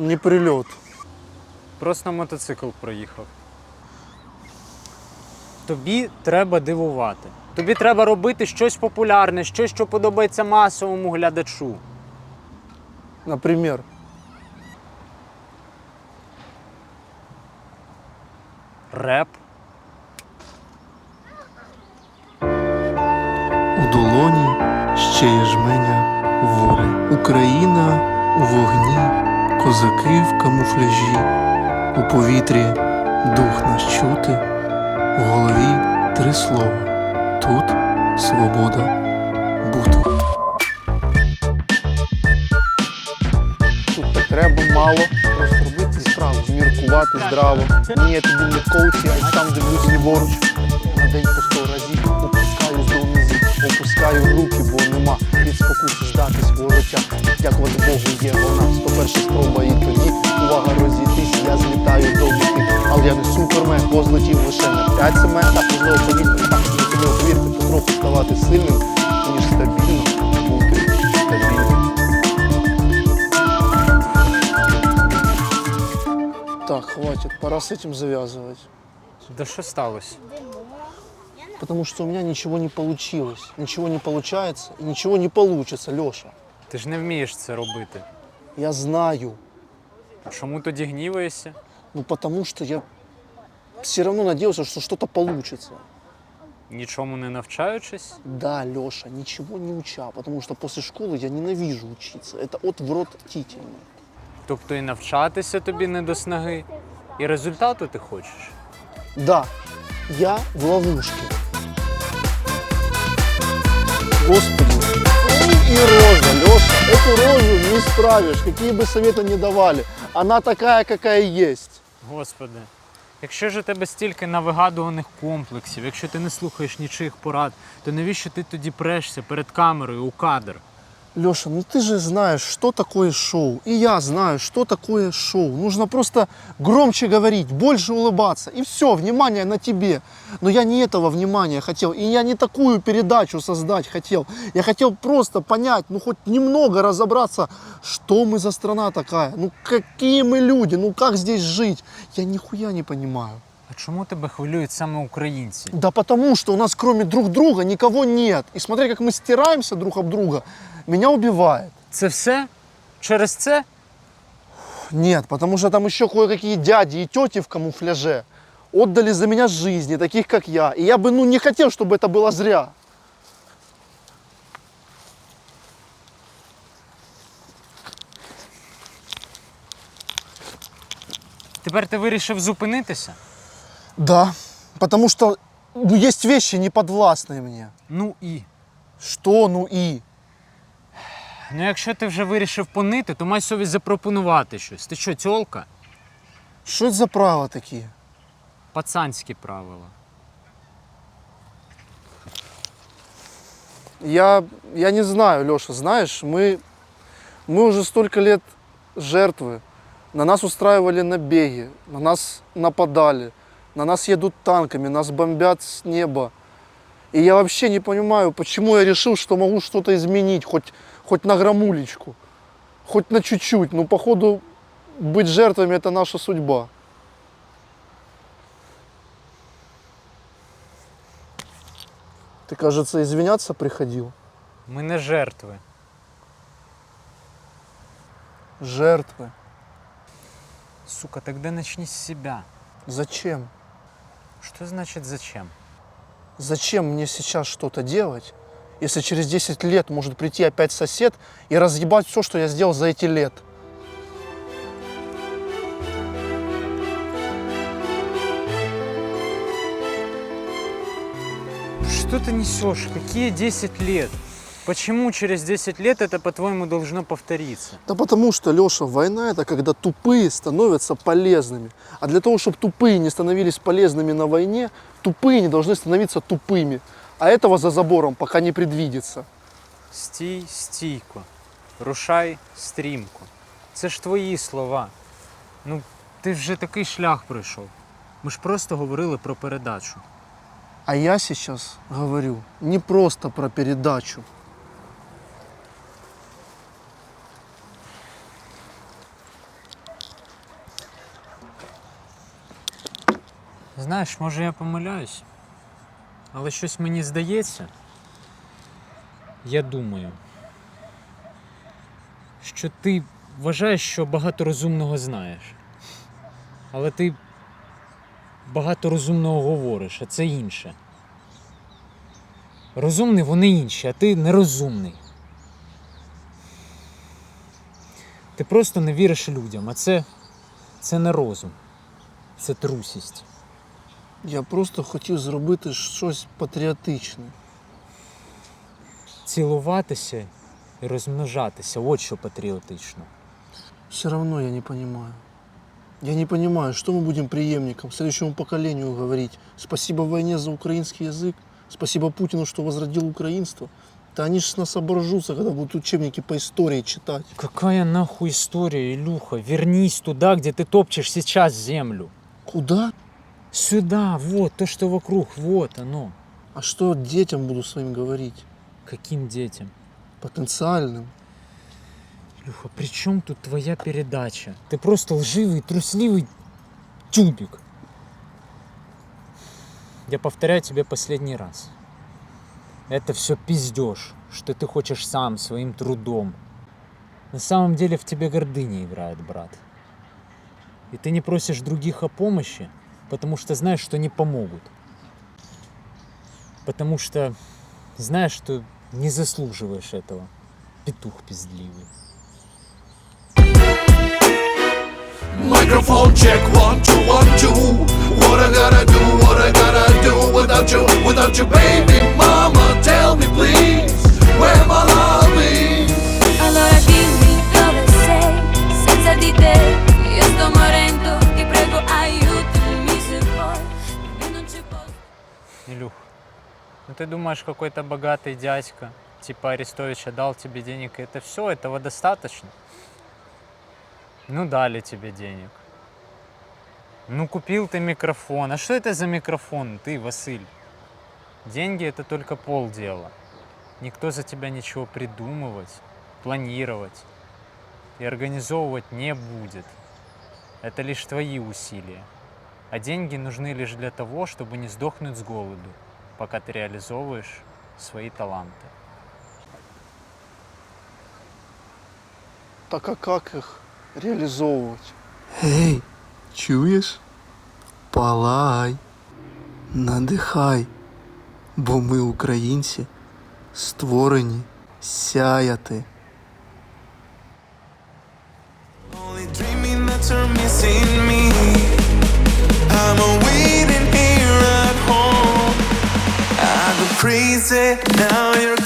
Не прильот. Просто мотоцикл проїхав. Тобі треба дивувати. Тобі треба робити щось популярне, щось, що подобається масовому глядачу. Например. Реп. У долоні ще є жменя волі. Україна у вогні, козаки в камуфляжі, у повітрі дух наш чути, в голові три слова. Тут свобода бути. Тут треба мало. Просто робити справу, зміркувати здраво. Ні, я тобі не коуч, я сам дивлюсь ліворуч. На день по сто разів опускаю руки, бо нема від спокуси здатись воротя. Дякувати Богу, є вона. 101 спроба і тоді увага розійтись, я злітаю до мети. Але я не супермен, бо злетів лише на 5 сементах, можливо, повітря. Так, можливо, повірте, потроху ставати сильним, ніж стабільно бути стабільним. Так, хватит, пора с этим завязывать. Да що сталося? Потому что у меня ничего не получилось. Ничего не получается и ничего не получится, Леша. Ти ж не вмієш це робити. Я знаю. Чому тоді гніваєшся? Ну потому что я все равно надеялся, что что-то получится. Нічому не навчаючись? Да, Леша, ничего не уча, потому что после школы я ненавижу учиться. Это от в рот тительно. Тобто і навчатися тобі не до снаги, і результату ти хочеш. Да, я в ловушке. Господи, ну и рожа, Леша, эту рожу не исправишь, какие бы советы ни давали. Она такая, какая есть. Господи, якщо ж у тебе стільки навигадуваних комплексів, якщо ти не слухаєш нічиїх порад, то навіщо ти тоді прешся перед камерою у кадр? Леша, ну ты же знаешь, что такое шоу. И я знаю, что такое шоу. Нужно просто громче говорить, больше улыбаться. И все, внимание на тебе. Но я не этого внимания хотел. И я не такую передачу создать хотел. Я хотел просто понять, ну хоть немного разобраться, что мы за страна такая. Ну какие мы люди, ну как здесь жить. Я нихуя не понимаю. А чому тебе хвилюють саме українці? Да потому что у нас кроме друг друга никого нет. И смотри, как мы стираемся друг об друга, меня убивает. Це все? Через це? Нет, потому что там еще кое-какие дяди и тети в камуфляже отдали за меня жизни, таких как я. И я бы ну, не хотел, чтобы это было зря. Тепер ти вирішив зупинитися? Да, потому что ну, есть вещи неподвластные мне. Ну і. Что, ну и? Ну, якщо ти вже вирішив понити, то май совість запропонувати щось. Ти що, тьолка? Что это за правила такие? Пацанські правила. Я, я не знаю, Леша, знаешь, мы, мы уже столько лет жертвы. На нас устраивали набеги, на нас нападали, на нас едут танками, нас бомбят с неба. И я вообще не понимаю, почему я решил, что могу что-то изменить, хоть, хоть на грамулечку, хоть на чуть-чуть. Но походу быть жертвами это наша судьба. Ты, кажется, извиняться приходил. Ми не жертви. Жертвы. Сука, тогда начни с себя. Зачем? Что значит зачем? Зачем мне сейчас что-то делать, если через 10 лет может прийти опять сосед и разъебать все, что я сделал за эти лет? Что ты несешь? Какие 10 лет? Почему через 10 лет это, по-твоему, должно повториться? Да потому что, Леша, война это когда тупые становятся полезными. А для того, чтобы тупые не становились полезными на войне, тупые не должны становиться тупыми. а этого за забором пока не предвидится. Стій стійко, рушай стрімко. Це ж твої слова. Ну, ти вже такий шлях пройшов. Ми ж просто говорили про передачу. А я зараз говорю не просто про передачу. Знаєш, може я помиляюсь, але щось мені здається. Я думаю, що ти вважаєш, що багато розумного знаєш. Але ти багато розумного говориш, а це інше. Розумний вони інші, а ти нерозумний. Ти просто не віриш людям, а це, це не розум, це трусість. Я просто хотів зробити щось патріотичне. Цілуватися і розмножатися от що патріотично. Все равно я не понимаю. Я не понимаю, что мы будем преемникам, следующему поколению говорить. Спасибо войне за украинский язык, спасибо Путину, что возродил украинство. Да они же с нас оборжутся, когда будут учебники по истории читать. Какая нахуй история, Илюха? Вернись туда, где ты топчешь сейчас землю. Куда? Сюда, вот, то, что вокруг, вот оно. А что детям буду своим говорить? Каким детям? Потенциальным. Илюха, при чем тут твоя передача? Ты просто лживый, трусливый тюбик. Я повторяю тебе последний раз. Это все пиздеж, что ты хочешь сам, своим трудом. На самом деле в тебе гордыня играет, брат. И ты не просишь других о помощи, потому что знаешь, что не помогут. Потому что знаешь, что не заслуживаешь этого. Петух пиздливый. Microphone check one two one two. What I gotta do? What I gotta do without you? Without you, baby mama? Tell me please, where my love is. Allora dimmi dove sei, senza di te io sto ты думаешь, какой-то богатый дядька, типа Арестовича, дал тебе денег, и это все, этого достаточно? Ну, дали тебе денег. Ну, купил ты микрофон. А что это за микрофон, ты, Василь? Деньги это только полдела. Никто за тебя ничего придумывать, планировать и организовывать не будет. Это лишь твои усилия. А деньги нужны лишь для того, чтобы не сдохнуть с голоду, пока ты реализовываешь свои таланты. Так а как их реализовывать? Гей, чуєш? Палай, надихай, бо ми, українці, створені сяяти. Now you're